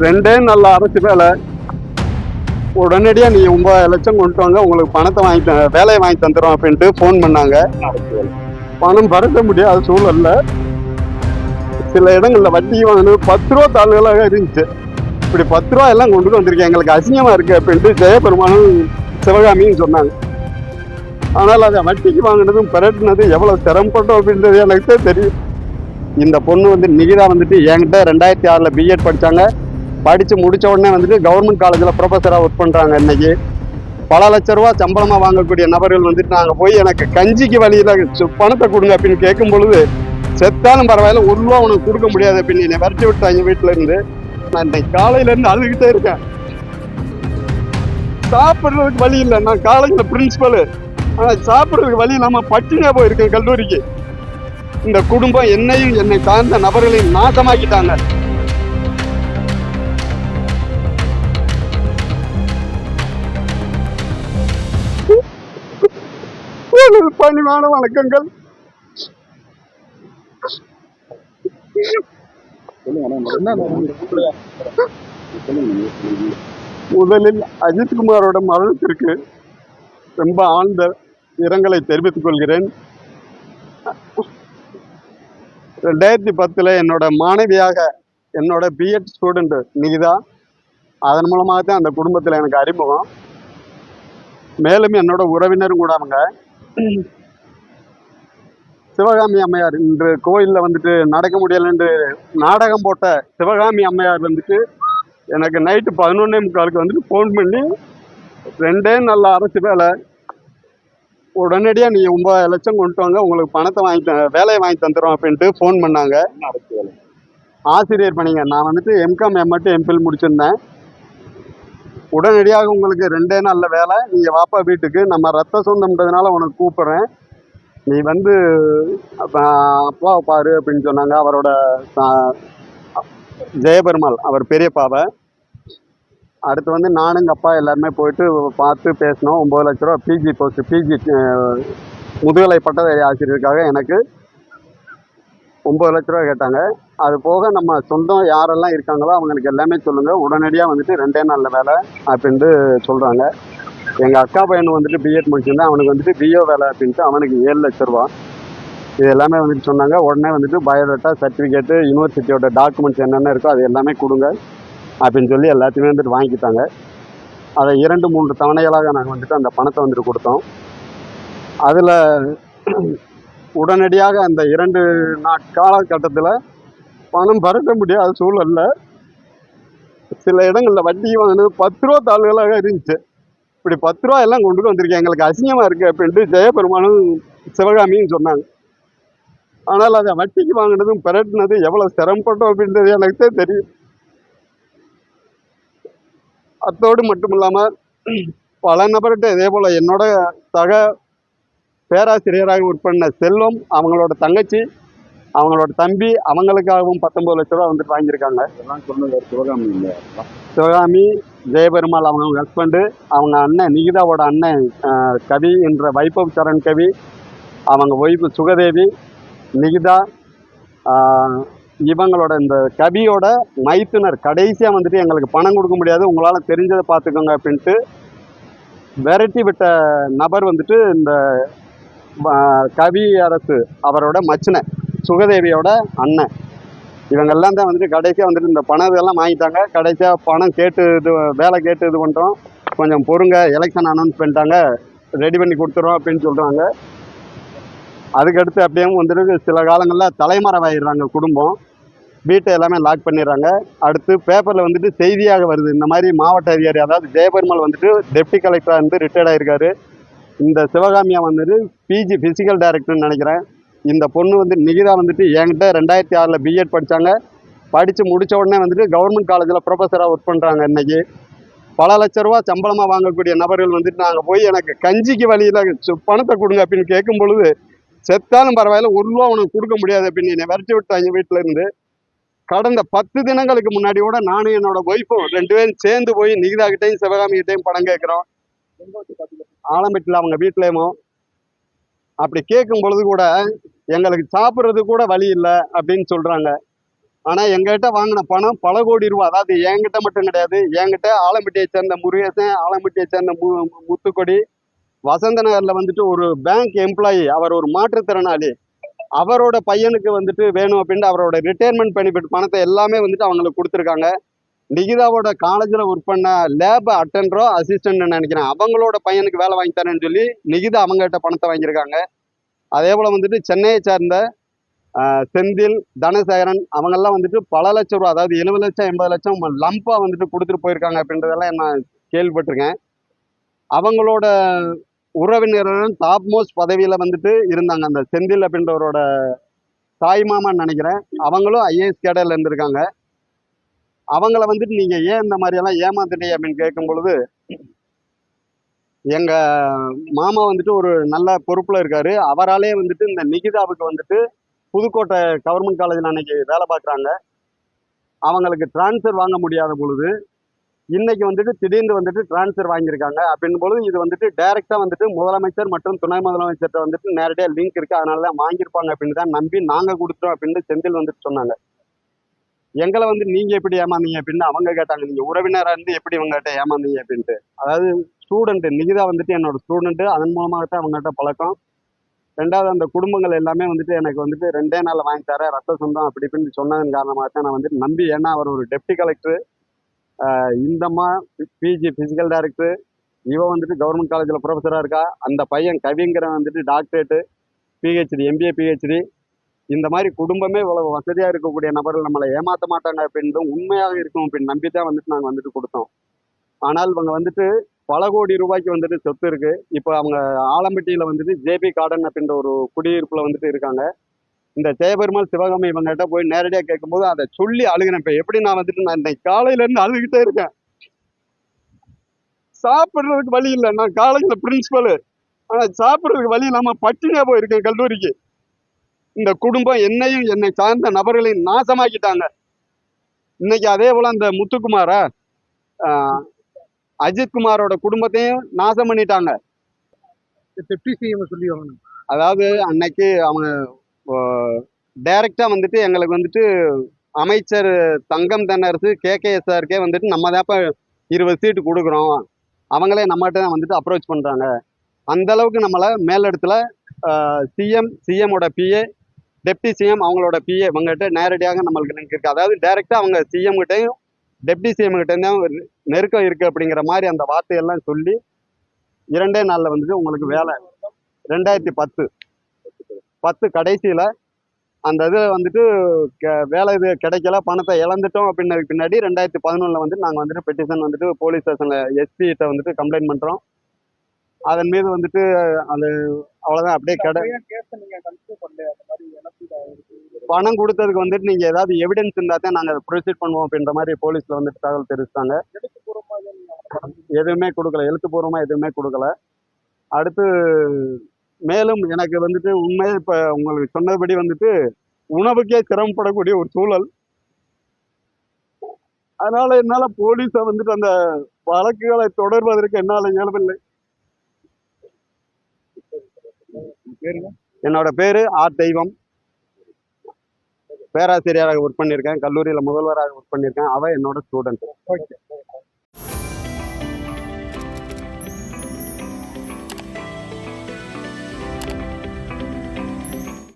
ரெண்டே நல்ல அரசு வேலை. உடனடியா நீ ஒன்பது லட்சம் கொண்டு வாங்க. உங்களுக்கு பணத்தை வாங்கி த- வேலையை வாங்கி தந்துடும் அப்படின்ட்டு ஃபோன் பண்ணாங்க. பணம் பரட்ட முடியாத சூழல்ல சில இடங்கள்ல வட்டி வாங்கினது பத்து ரூபா தாள்களாக இருந்துச்சு. இப்படி பத்து ரூபா எல்லாம் கொண்டு வந்திருக்கேன். எங்களுக்கு அசிங்கமா இருக்கு அப்படின்ட்டு ஜெயபெருமானும் சிவகாமியும் சொன்னாங்க. ஆனால் அதை வட்டிக்கு வாங்கினதும் பரட்டினதும் எவ்வளவு சிரமப்பட்டோம் அப்படின்றது எனக்கு தெரியும். இந்த பொண்ணு வந்து நிகிதா வந்துட்டு என்கிட்ட ரெண்டாயிரத்தி ஆறில் பிஎட் படித்தாங்க படித்து முடித்த உடனே வந்துட்டு கவர்மெண்ட் காலேஜில் ப்ரொஃபஸராக ஒர்க் பண்ணுறாங்க இன்றைக்கி பல லட்ச ரூபா சம்பளமாக வாங்கக்கூடிய நபர்கள் வந்துட்டு நாங்கள் போய் எனக்கு கஞ்சிக்கு வழியில் பணத்தை கொடுங்க அப்படின்னு கேட்கும் பொழுது செத்தாலும் பரவாயில்ல ஒரு ரூபா உனக்கு கொடுக்க முடியாது அப்படின்னு என்னை விரட்டி விட்டாங்க வீட்டிலேருந்து நான் இன்னைக்கு காலையிலேருந்து அழுகிட்டே இருக்கேன். சாப்பிட்றதுக்கு வழி இல்லை. நான் காலேஜில் பிரின்சிபலு ஆனால் சாப்பிட்றதுக்கு வழி இல்லாமல் பட்டினியாக போயிருக்கேன் கல்லூரிக்கு. இந்த குடும்பம் என்னையும் என்னை சார்ந்த நபர்களையும் நாசமாக்கிட்டாங்க. பணிவான வணக்கங்கள். முதலில் அஜித்குமாரோட மரணத்திற்கு ரொம்ப ஆழ்ந்த இரங்கலை தெரிவித்துக் கொள்கிறேன். ரெண்டாயிரத்தி பத்தில் என்னோட மாணவியாக என்னோட பிஎட் ஸ்டூடெண்ட் நிகிதா. அதன் மூலமாக தான் அந்த குடும்பத்தில் எனக்கு அறிமுகம். மேலும் என்னோட உறவினரும் கூட அவங்க. சிவகாமி அம்மையார் இன்று கோயிலில் வந்துட்டு நடக்க முடியலன்னு நாடகம் போட்ட சிவகாமி அம்மையார் வந்துட்டு எனக்கு நைட்டு பதினொன்னே முக்காலுக்கு வந்துட்டு ஃபோன் பண்ணி ரெண்டே நல்ல அரசு வேலை உடனடியாக நீ ஒன்பது லட்சம் கொண்டு வாங்க. உங்களுக்கு பணத்தை வாங்கி த- வேலையை வாங்கி தந்துடும் அப்படின்ட்டு ஃபோன் பண்ணாங்க. ஆசிரியர் பண்ணிங்க நான் வந்துட்டு எம்காம் எம்எட்டு எம்பில் முடிச்சிருந்தேன். உடனடியாக உங்களுக்கு ரெண்டே நாளில் வேலை. நீங்கள் வாப்பா வீட்டுக்கு. நம்ம ரத்த சொந்தம்ன்றதுனால உனக்கு கூப்பிட்றேன். நீ வந்து அப்பாவை பாரு அப்படின்னு சொன்னாங்க. அவரோட ஜெயபெருமாள் அவர் பெரியப்பாவை. அடுத்து வந்து நானும் எங்கள் அப்பா எல்லாருமே போயிட்டு பார்த்து பேசினோம். ஒம்பது லட்ச ரூபா பிஜி போஸ்ட் பிஜி முதுகலை பட்டதாரி ஆசிரியருக்காக எனக்கு ஒம்பது லட்ச ரூபா கேட்டாங்க. அது போக நம்ம சொந்தம் யாரெல்லாம் இருக்காங்களோ அவங்களுக்கு எல்லாமே சொல்லுங்கள் உடனடியாக வந்துட்டு ரெண்டே நாளில் வேலை அப்படின்ட்டு சொல்கிறாங்க எங்கள் அக்கா பையன் வந்துட்டு பிஎட் முடிச்சிருந்தேன் அவனுக்கு வந்துட்டு பிஓ வேலை அப்படின்ட்டு அவனுக்கு ஏழு லட்ச ரூபா. இது எல்லாமே வந்துட்டு சொன்னாங்க. உடனே வந்துட்டு பயோடேட்டா சர்டிஃபிகேட்டு யூனிவர்சிட்டியோட டாக்குமெண்ட்ஸ் என்னென்ன இருக்கோ அது எல்லாமே கொடுங்க. அப்படின்னு சொல்லி எல்லாத்தையுமே வந்துட்டு வாங்கிட்டாங்க. அதை இரண்டு மூன்று தவணைகளாக நாங்கள் வந்துட்டு அந்த பணத்தை வந்துட்டு கொடுத்தோம். அதில் உடனடியாக அந்த இரண்டு நாட் காலகட்டத்தில் பணம் பரட்ட முடியாத சூழலில் சில இடங்களில் வட்டி வாங்கினது பத்து ரூபா தாள்களாக இருந்துச்சு. இப்படி பத்து ரூபா எல்லாம் கொண்டு வந்திருக்கேன். எங்களுக்கு அசிங்கமாக இருக்குது அப்படின்ட்டு ஜெயபெருமானும் சிவகாமியும் சொன்னாங்க. ஆனால் அதை வட்டிக்கு வாங்கினதும் பிரட்டினது எவ்வளோ சிரமப்பட்டோம் அப்படின்றது எனக்கு தான் தெரியும். அத்தோடு மட்டும் இல்லாமல் பல நபர்கிட்ட இதே போல் என்னோட சக பேராசிரியராக பண்ண செல்வம் அவங்களோட தங்கச்சி அவங்களோட தம்பி அவங்களுக்காகவும் பத்தொன்பது லட்ச ரூபா வந்துட்டு வாங்கியிருக்காங்க. எல்லாம் சொன்னது சிவகாமி சிவகாமி ஜெயபெருமாள் அவங்க ஹஸ்பண்டு அவங்க அண்ணன் நிகிதாவோட அண்ணன் கவி என்ற வைபவ் சரண் கவி அவங்க ஒய்ஃபு சுகதேவி நிகிதா இவங்களோட இந்த கவியோட மைத்துனர் கடைசியாக வந்துட்டு எங்களுக்கு பணம் கொடுக்க முடியாது. உங்களால் தெரிஞ்சதை பார்த்துக்கோங்க அப்படின்ட்டு விரட்டி விட்ட நபர் வந்துட்டு இந்த கவி அரசு அவரோட மச்சினை சுகதேவியோட அண்ணன். இவங்கெல்லாம் தான் வந்துட்டு கடைசியாக வந்துட்டு இந்த பணம் இதெல்லாம் வாங்கிட்டாங்க. கடைசியாக பணம் கேட்டு இது வேலை கேட்டு இது பண்ணுறோம் கொஞ்சம் பொறுங்க எலெக்ஷன் அனௌன்ஸ் பண்ணிட்டாங்க. ரெடி பண்ணி கொடுத்துறோம் அப்படின்னு சொல்கிறாங்க அதுக்கடுத்து அப்படியே வந்துட்டு சில காலங்களில் தலைமறைவாயிடுறாங்க குடும்பம். வீட்டை எல்லாமே லாக் பண்ணிடுறாங்க. அடுத்து பேப்பரில் வந்துட்டு செய்தியாக வருது. இந்த மாதிரி மாவட்ட அதிகாரி அதாவது ஜெயபெருமாள் வந்துட்டு டெப்டி கலெக்டராக இருந்து ரிட்டையர்ட் ஆகிருக்காரு இந்த சிவகாமியா வந்துட்டு பிஜி ஃபிசிக்கல் டைரக்டர்னு நினைக்கிறேன். இந்த பொண்ணு வந்து நிகிதா வந்துட்டு என்கிட்ட ரெண்டாயிரத்தி ஆறில் பிஎட் படித்தாங்க படித்து முடிச்ச உடனே வந்துட்டு கவர்மெண்ட் காலேஜில் ப்ரொஃபஸராக ஒர்க் பண்ணுறாங்க இன்றைக்கி பல லட்ச ரூபா சம்பளமாக வாங்கக்கூடிய நபர்கள் வந்துட்டு நாங்கள் போய் எனக்கு கஞ்சிக்கு வழியில் பணத்தை கொடுங்க அப்படின்னு கேட்கும் பொழுது செத்தாலும் பரவாயில்ல ஒரு ரூபா உனக்கு கொடுக்க முடியாது அப்படின்னு என்னை விரட்டி விட்டாங்க வீட்டிலேருந்து கடந்த பத்து தினங்களுக்கு முன்னாடி கூட நானும் என்னோட ஒய்ஃபும் ரெண்டு பேரும் சேர்ந்து போய் நிகிதா கிட்டையும் சிவகாமி கிட்டையும் கேட்குறோம். ஆலம்பட்டியில் அவங்க வீட்லேயுமோ அப்படி கேட்கும் பொழுது கூட எங்களுக்கு சாப்பிட்றது கூட வழி இல்லை அப்படின்னு சொல்கிறாங்க ஆனால் எங்ககிட்ட வாங்கின பணம் பல கோடி ரூபா அதாவது என்கிட்ட மட்டும் கிடையாது. என்கிட்ட ஆலம்பட்டியை சேர்ந்த முருகேசன் ஆலம்பட்டியை சேர்ந்த மு முத்துக்கொடி வசந்த நகரில் வந்துட்டு ஒரு பேங்க் எம்ப்ளாயி அவர் ஒரு மாற்றுத்திறனாளி. அவரோட பையனுக்கு வந்துட்டு வேணும் அப்படின்ட்டு அவரோட ரிட்டையர்மெண்ட் பெனிஃபிட் பணத்தை எல்லாமே வந்துட்டு அவங்களுக்கு கொடுத்துருக்காங்க. நிகிதாவோட காலேஜில் ஒர்க் பண்ண லேப் அட்டெண்டரோ அசிஸ்டன்ட் நினைக்கிறேன். அவங்களோட பையனுக்கு வேலை வாங்கி தரேன்னு சொல்லி நிகிதா அவங்ககிட்ட பணத்தை வாங்கியிருக்காங்க. அதே போல் வந்துட்டு சென்னையை சார்ந்த செந்தில் தனசேகரன் அவங்கெல்லாம் வந்துட்டு பல லட்சம் ரூபா அதாவது எழுபது லட்சம் எண்பது லட்சம் லம்பாக வந்துட்டு கொடுத்துட்டு போயிருக்காங்க அப்படின்றதெல்லாம் நான் கேள்விப்பட்டிருக்கேன். அவங்களோட உறவினர்கள் டாப் மோஸ்ட் பதவியில் வந்துட்டு இருந்தாங்க. அந்த செந்தில் அப்படின்றவரோட தாய் மாமான்னு நினைக்கிறேன். அவங்களும் ஐஏஎஸ் கேடரில் இருந்திருக்காங்க. அவங்கள வந்துட்டு நீங்கள் ஏன் இந்த மாதிரியெல்லாம் ஏமாத்துட்டீங்க அப்படின்னு கேட்கும் பொழுது எங்கள் மாமா வந்துட்டு ஒரு நல்ல பொறுப்பில் இருக்கார். அவராலே வந்துட்டு இந்த நிகிதாவுக்கு வந்துட்டு புதுக்கோட்டை கவர்மெண்ட் காலேஜில் அன்னைக்கு வேலை பார்க்குறாங்க. அவங்களுக்கு டிரான்ஸ்ஃபர் வாங்க முடியாத பொழுது இன்னைக்கு வந்துட்டு திடீர்னு வந்துட்டு டிரான்ஸ்ஃபர் வாங்கியிருக்காங்க. அப்படின் பொழுது இது வந்துட்டு டைரக்டா வந்துட்டு முதலமைச்சர் மற்றும் துணை முதலமைச்சர்கிட்ட வந்துட்டு நேரடியாக லிங்க் இருக்கு. அதனால தான் வாங்கியிருப்பாங்க அப்படின்னு தான் நம்பி நாங்க கொடுத்துட்டோம் அப்படின்னு செந்தில் வந்துட்டு சொன்னாங்க. எங்களை வந்து நீங்க எப்படி ஏமாந்தீங்க அப்படின்னு அவங்க கேட்டாங்க. நீங்க உறவினராக இருந்து எப்படி இவங்ககிட்ட ஏமாந்தீங்க அப்படின்ட்டு. அதாவது ஸ்டூடெண்ட் நிகிதா வந்துட்டு என்னோட ஸ்டூடெண்ட் அதன் மூலமாக தான் அவங்ககிட்ட பழக்கம். ரெண்டாவது அந்த குடும்பங்கள் எல்லாமே வந்துட்டு எனக்கு வந்துட்டு ரெண்டே நாள் வாங்கி தர ரத்த சொந்தம் அப்படி இப்படின்னு சொன்னதன் காரணமாக தான் நான் வந்துட்டு நம்பி. ஏன்னா அவர் ஒரு டெப்டி கலெக்டர் இந்தம்மா பிஜி ஃபிசிக்கல் டைரக்டர் இவன் வந்துட்டு கவர்மெண்ட் காலேஜில் ப்ரொஃபஸராக இருக்கா? அந்த பையன் கவிங்கிறவன் வந்துட்டு டாக்டரேட்டு பிஹெச்டி எம்பிஏ பிஹெச்டி இந்த மாதிரி குடும்பமே இவ்வளவு வசதியாக இருக்கக்கூடிய நபர்கள் நம்மளை ஏமாற்ற மாட்டாங்க அப்படின்றதும் உண்மையாக இருக்கும் அப்படின்னு நம்பி தான் வந்துட்டு நாங்கள் வந்துட்டு கொடுத்தோம். ஆனால் இவங்க வந்துட்டு பல கோடி ரூபாய்க்கு வந்துட்டு சொத்து இருக்குது இப்போ அவங்க ஆலம்பட்டியில் வந்துட்டு ஜேபி கார்டன் அப்படின்ற ஒரு குடியிருப்பில் வந்துட்டு இருக்காங்க. இந்த ஜெயபெருமாள் சிவகாமி இவங்ககிட்ட போய் நேரடியாக கேட்கும்போது அதை சொல்லி அழுகிறேன். இப்போ எப்படி நான் வந்துட்டு நான் இன்னைக்கு காலையில இருந்து அழுகிட்டே இருக்கேன். சாப்பிட்றதுக்கு வழி இல்லை. நான் காலேஜில் பிரின்சிபலு ஆனால் சாப்பிட்றதுக்கு வழி இல்லாமல் பட்டினியாக போயிருக்கேன் கல்லூரிக்கு. இந்த குடும்பம் என்னையும் என்னை சார்ந்த நபர்களையும் நாசமாக்கிட்டாங்க. இன்னைக்கு அதே போல அந்த முத்துக்குமாரா ஆஹ், அஜித் குமாரோட குடும்பத்தையும் நாசம் பண்ணிட்டாங்க. அதாவது அன்னைக்கு அவங்க டைரக்டா வந்துட்டு எங்களுக்கு வந்துட்டு அமைச்சர் தங்கம் தென்னரசு கே வந்துட்டு நம்ம தான் இருபது சீட்டு கொடுக்குறோம். அவங்களே நம்மகிட்ட தான் வந்துட்டு அப்ரோச் பண்ணுறாங்க அந்த அளவுக்கு நம்மளை மேலிடத்துல சிஎம் சிஎம்மோட பிஏ டெப்டி சிஎம் அவங்களோட பிஏ இவங்ககிட்ட நேரடியாக நம்மளுக்கு link இருக்குது அதாவது டைரெக்டாக அவங்க சிஎம் கிட்டையும் டெப்டி சிஎம் கிட்டையும் தான் நெருக்கம் இருக்குது அப்படிங்கிற மாதிரி அந்த வார்த்தையெல்லாம் சொல்லி இரண்டே நாளில் வந்துட்டு உங்களுக்கு வேலை. ரெண்டாயிரத்தி பத்து. பத்து கடைசியில் அந்த இது வந்துட்டு கெ- வேலை இது கிடைக்கல பணத்தை இழந்துட்டோம் அப்படின்னதுக்கு பின்னாடி ரெண்டாயிரத்தி பதினொன்றில் வந்து நாங்கள் வந்துட்டு பெட்டிஷன் வந்துட்டு போலீஸ் ஸ்டேஷனில் எஸ்பிகிட்ட வந்துட்டு கம்ப்ளைண்ட் பண்ணுறோம் அதன் மீது வந்துட்டு அது அவ்வளோதான் அப்படியே கடை பணம் கொடுத்ததுக்கு வந்துட்டு நீங்கள் ஏதாவது எவிடன்ஸ் இருந்தால் தான் நாங்கள் ப்ரொசீட் பண்ணுவோம் அப்படின்ற மாதிரி போலீஸில் வந்துட்டு தகவல் தெரிவித்தாங்க எதுவுமே கொடுக்கல. எழுத்துப்பூர்வமாக எதுவுமே கொடுக்கல. அடுத்து மேலும் எனக்கு வந்துட்டு உண்மையை இப்போ உங்களுக்கு சொன்னபடி வந்துட்டு உணவுக்கே சிரமப்படக்கூடிய ஒரு சூழல். அதனால என்னால் போலீஸை வந்துட்டு அந்த வழக்குகளை தொடர்வதற்கு என்னால் இயலவில்லை. என்னோட பேரு ஆர். தெய்வம். பேராசிரியராக ஒர்க் பண்ணியிருக்கேன். கல்லூரியில் முதல்வராக ஒர்க் பண்ணியிருக்கேன். அவன் என்னோட ஸ்டூடெண்ட்